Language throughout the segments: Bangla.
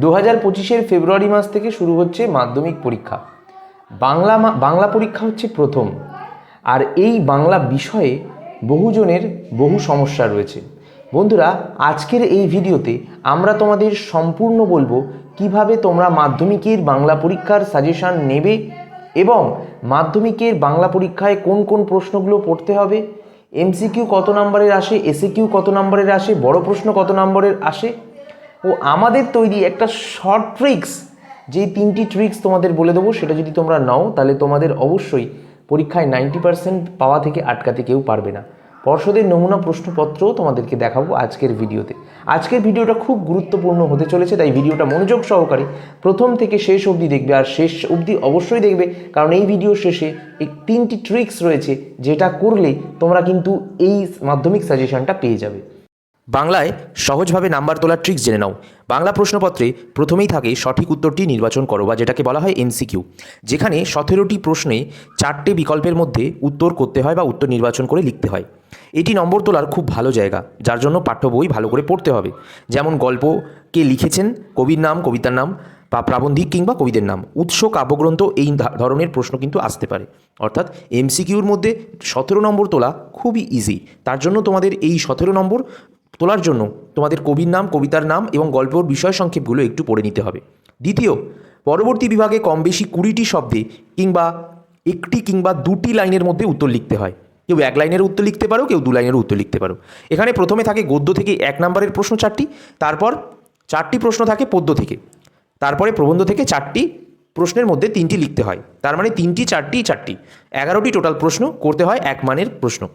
দু হাজার পঁচিশের ফেব্রুয়ারি মাস থেকে শুরু হচ্ছে মাধ্যমিক পরীক্ষা। বাংলা বাংলা পরীক্ষা হচ্ছে প্রথম। আর এই বাংলা বিষয়ে বহুজনের বহু সমস্যা রয়েছে। বন্ধুরা, আজকের এই ভিডিওতে আমরা তোমাদের সম্পূর্ণ বলব কীভাবে তোমরা মাধ্যমিকের বাংলা পরীক্ষার সাজেশান নেবে এবং মাধ্যমিকের বাংলা পরীক্ষায় কোন কোন প্রশ্নগুলো পড়তে হবে এমসিকিউ কত নম্বরের আসে এসিকিউ কত নম্বরের আসে, বড় প্রশ্ন কত নম্বরের আসে ও আমাদের তৈরি একটা শর্ট ট্রিক্স যে তিনটি ট্রিক্স তোমাদের বলে দেবো, সেটা যদি তোমরা নাও, তাহলে তোমাদের অবশ্যই পরীক্ষায় নাইনটি পার্সেন্ট পাওয়া থেকে আটকাতে কেউ পারবে না। পর্ষদের নমুনা প্রশ্নপত্রও তোমাদেরকে দেখাবো আজকের ভিডিওতে। আজকের ভিডিওটা খুব গুরুত্বপূর্ণ হতে চলেছে, তাই ভিডিওটা মনোযোগ সহকারে প্রথম থেকে শেষ অবধি দেখবে, আর শেষ অবধি অবশ্যই দেখবে, কারণ এই ভিডিও শেষে এই তিনটি ট্রিক্স রয়েছে, যেটা করলে তোমরা কিন্তু এই মাধ্যমিক সাজেশনটা পেয়ে যাবে। বাংলায় সহজভাবে নাম্বার তোলার ট্রিক্স জেনে নাও। বাংলা প্রশ্নপত্রে প্রথমেই থাকে সঠিক উত্তরটি নির্বাচন করো বা যেটাকে বলা হয় এমসিকিউ। যেখানে সতেরোটি প্রশ্নে চারটে বিকল্পের মধ্যে উত্তর করতে হয় বা উত্তর নির্বাচন করে লিখতে হয়। এটি নম্বর তোলার খুব ভালো জায়গা, যার জন্য পাঠ্য বই ভালো করে পড়তে হবে। যেমন গল্প কে লিখেছেন, কবির নাম, কবিতার নাম বা প্রাবন্ধিক কিংবা কবিদের নাম। উৎস, কাব্যগ্রন্থ এই ধরনের প্রশ্ন কিন্তু আসতে পারে। অর্থাৎ এমসিকিউর মধ্যে সতেরো নম্বর তোলা খুবই ইজি তার জন্য তোমাদের এই সতেরো নম্বর তোলার জন্য তোমাদের কবির নাম, কবিতার নাম এবং গল্পর বিষয় সংক্ষেপগুলো একটু পড়ে নিতে হবে। দ্বিতীয়, পরবর্তী বিভাগে কম বেশি কুড়িটি শব্দে কিংবা একটি কিংবা দুটি লাইনের মধ্যে উত্তর লিখতে হয়। কেউ এক লাইনের উত্তর লিখতে পারো, কেউ দু লাইনের উত্তর লিখতে পারো। এখানে প্রথমে থাকে গদ্য থেকে এক নম্বরের প্রশ্ন চারটি, তারপর চারটি প্রশ্ন থাকে পদ্য থেকে। তারপরে প্রবন্ধ থেকে চারটি প্রশ্নের মধ্যে তিনটি লিখতে হয়। তার মানে তিনটি, চারটি চারটি। এগারোটি টোটাল প্রশ্ন করতে হয় এক মানের প্রশ্ন।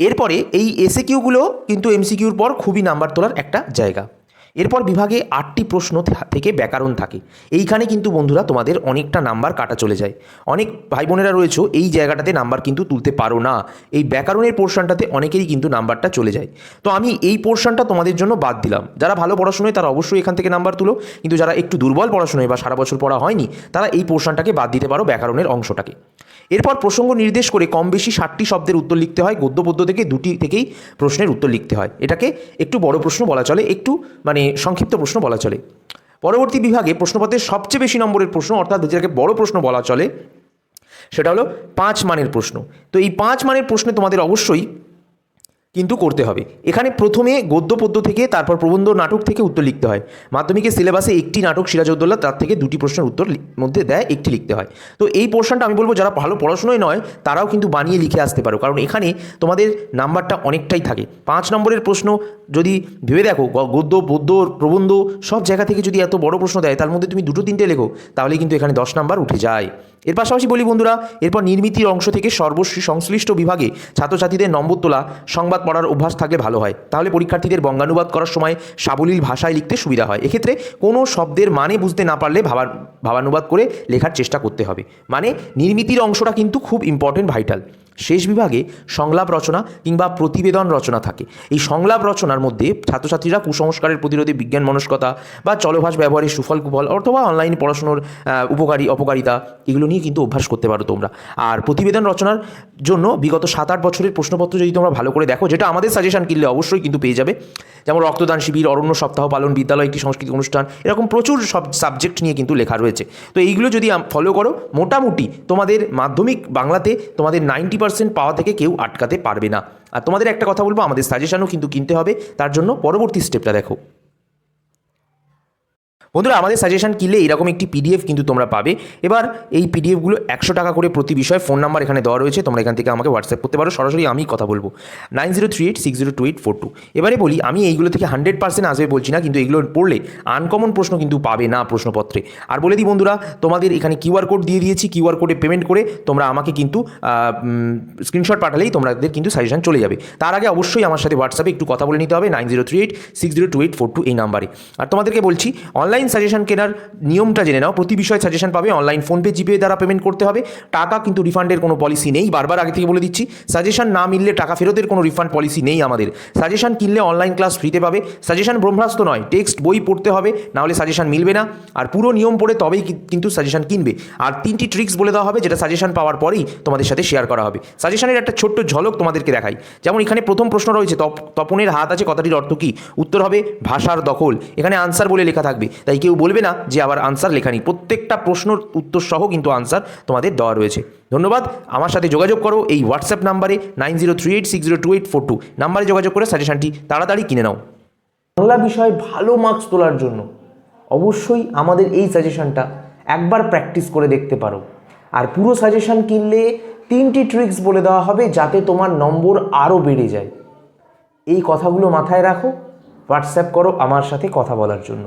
এরপরে এই এসে কিউগুলো কিন্তু এমসিকিউর পর খুবই নাম্বার তোলার একটা জায়গা। এরপর বিভাগে আটটি প্রশ্ন থেকে ব্যাকরণ থাকে। এইখানে কিন্তু বন্ধুরা তোমাদের অনেকটা নাম্বার কাটা চলে যায়। অনেক ভাই বোনেরা রয়েছে, এই জায়গাটাতে নাম্বার কিন্তু তুলতে পারো না। এই ব্যাকরণের পোর্শনটাতে অনেকেরই কিন্তু নাম্বারটা চলে যায়। তো আমি এই পোর্শনটা তোমাদের জন্য বাদ দিলাম। যারা ভালো পড়াশোনায়, তারা অবশ্যই এখান থেকে নাম্বার তুলো। কিন্তু যারা একটু দুর্বল পড়াশোনায় বা সারা বছর পড়া হয়নি, তারা এই পোর্শনটাকে বাদ দিতে পারো ব্যাকরণের অংশটাকে। এরপর প্রসঙ্গ নির্দেশ করে কম বেশি ষাটটি শব্দের উত্তর লিখতে হয়। গদ্য পদ্য থেকে দুটি থেকেই প্রশ্নের উত্তর লিখতে হয়। এটাকে একটু বড় প্রশ্ন বলা চলে। একটু মানে সংক্ষিপ্ত প্রশ্ন বলা চলে। পরবর্তী বিভাগে প্রশ্নপত্রের সবচেয়ে বেশি নম্বরের প্রশ্ন, অর্থাৎ যেটাকে বড় প্রশ্ন বলা চলে, সেটা হলো পাঁচ মানের প্রশ্ন। তো এই পাঁচ মানের প্রশ্নে তোমাদের অবশ্যই কিন্তু করতে হবে। এখানে প্রথমে গদ্য পদ্য থেকে, তারপর প্রবন্ধ নাটক থেকে উত্তর লিখতে হয়। মাধ্যমিকের সিলেবাসে একটি নাটক সিরাজউদ্দৌলা তার থেকে দুটি প্রশ্নের উত্তর মধ্যে দেয়, একটি লিখতে হয়। তো এই পোর্শনটা আমি বলব, যারা ভালো পড়াশোনায় নয়, তারাও কিন্তু বানিয়ে লিখে আসতে পারো। কারণ এখানে তোমাদের নাম্বারটা অনেকটাই থাকে। পাঁচ নম্বরের প্রশ্ন, যদি ভেবে দেখো গদ্য, পদ্য, প্রবন্ধ সব জায়গা থেকে যদি এত বড় প্রশ্ন দেয়, তার মধ্যে তুমি দুটো তিনটে লেখো, তাহলে কিন্তু এখানে দশ নাম্বার উঠে যায়। এর পাশাপাশি বলি বন্ধুরা, এরপর নির্মিতির অংশ থেকে সর্বশ্রী সংশ্লিষ্ট বিভাগে ছাত্রছাত্রীদের নম্বর তোলা, সংবাদ পড়ার অভ্যাস থাকলে ভালো হয়। তাহলে পরীক্ষার্থীদের বঙ্গানুবাদ করার সময় সাবলীল ভাষায় লিখতে সুবিধা হয়। এক্ষেত্রে কোনো শব্দের মানে বুঝতে না পারলে ভাবার, ভাবানুবাদ করে লেখার চেষ্টা করতে হবে। মানে নির্মিতির অংশটা কিন্তু খুব ইম্পর্টেন্ট ভাইটাল শেষ বিভাগে সংলাপ রচনা কিংবা প্রতিবেদন রচনা থাকে। এই সংলাপ রচনার মধ্যে ছাত্রছাত্রীরা কুসংস্কারের প্রতিরোধে বিজ্ঞান মনস্কতা বা চলভাষ ব্যবহারের সুফল কুফল অথবা অনলাইন পড়াশুনোর উপকারী, অপকারিতা এগুলো নিয়ে কিন্তু অভ্যাস করতে পারো তোমরা। আর প্রতিবেদন রচনার জন্য বিগত সাত আট বছরের প্রশ্নপত্র যদি তোমরা ভালো করে দেখো, যেটা আমাদের সাজেশন কিনলে অবশ্যই কিন্তু পেয়ে যাবে। যেমন রক্তদান শিবির, অরণ্য সপ্তাহ পালন বিদ্যালয়, একটি সাংস্কৃতিক অনুষ্ঠান, এরকম প্রচুর সব সাবজেক্ট নিয়ে কিন্তু লেখা রয়েছে। তো এইগুলো যদি ফলো করো, মোটামুটি তোমাদের মাধ্যমিক বাংলাতে তোমাদের নাইনটি পার্সেন্ট পাওয়া থেকে কেউ আটকাতে পারবে না। আর তোমাদের একটা কথা বলব, আমাদের সাজেশনও কিন্তু কিনতে হবে, তার জন্য পরবর্তী স্টেপটা দেখো। বন্ধুরা, আমাদের সাজেশন কিনলে এরকম একটি পিডিএফ কিন্তু তোমরা পাবে। এবার এই পিডিএফগুলো একশো টাকা করে প্রতি বিষয়ে ফোন নাম্বার এখানে দেওয়া রয়েছে, তোমরা এখান থেকে আমাকে হোয়াটসঅ্যাপ করতে পারো। সরাসরি আমি কথা বলব। Nine zero three eight six zero two eight four two. এবারে বলি, আমি এইগুলো থেকে হান্ড্রেড পার্সেন্ট আসবে বলছি না, কিন্তু এগুলো পড়লে আনকমন প্রশ্ন কিন্তু পাবে না প্রশ্নপত্রে। আর বলে দিই বন্ধুরা, তোমাদের এখানে কিউআর কোড দিয়ে দিয়েছি কিউআর কোডে পেমেন্ট করে তোমরা আমাকে কিন্তু স্ক্রিনশট পাঠালেই তোমাদের কিন্তু সাজেশন চলে যাবে। তার আগে অবশ্যই আমার সাথে হোয়াটসঅ্যাপে একটু কথা বলে নিতে হবে, nine zero three eight six zero two eight four two এই নাম্বারে। আর তোমাদেরকে বলছি অনলাইন অনলাইন সাজেশন কেনার নিয়মটা জেনে নাও। প্রতি বিষয়ে সাজেশন পাবে, অনলাইন ফোনপে, জিপে দ্বারা পেমেন্ট করতে হবে। টাকা কিন্তু রিফান্ডের কোনো পলিসি নেই। বারবার আগে থেকে বলে দিচ্ছি, সাজেশন না মিললে টাকা ফেরতের কোনো রিফান্ড পলিসি নেই আমাদের। সাজেশন কিনলে অনলাইন ক্লাস ফ্রিতে পাবে। সাজেশন ব্রহ্মাস্ত্র নয় টেক্সট বই পড়তে হবে, নাহলে সাজেশন মিলবে না। আর পুরো নিয়ম পড়ে তবেই কিন্তু সাজেশন কিনবে। আর তিনটি ট্রিক্স বলে দেওয়া হবে, যেটা সাজেশন পাওয়ার পরেই তোমাদের সাথে শেয়ার করা হবে। সাজেশনের একটা ছোট্ট ঝলক তোমাদেরকে দেখাই। যেমন এখানে প্রথম প্রশ্ন রয়েছে, তপ- তপনের হাত আছে কথাটির অর্থ কী? উত্তর হবে, ভাষার দখল। এখানে আনসার বলে লেখা থাকবে। তাই কেউ বলবে না যে আবার আনসার লেখা নেই। প্রত্যেকটা প্রশ্নর উত্তর সহ কিন্তু আনসার তোমাদের দেওয়া রয়েছে। ধন্যবাদ। আমার সাথে যোগাযোগ করো এই হোয়াটসঅ্যাপ নাম্বারে nine zero three eight six zero two eight four two নাম্বারে যোগাযোগ করে সাজেশনটি তাড়াতাড়ি কিনে নাও। বাংলা বিষয়ে ভালো মার্কস তোলার জন্য অবশ্যই আমাদের এই সাজেশনটা একবার প্র্যাকটিস করে দেখতে পারো। আর পুরো সাজেশন কিনলে তিনটি ট্রিক্স বলে দেওয়া হবে যাতে তোমার নম্বর আরও বেড়ে যায়। এই কথাগুলো মাথায় রাখো হোয়াটসঅ্যাপ করো আমার সাথে কথা বলার জন্য।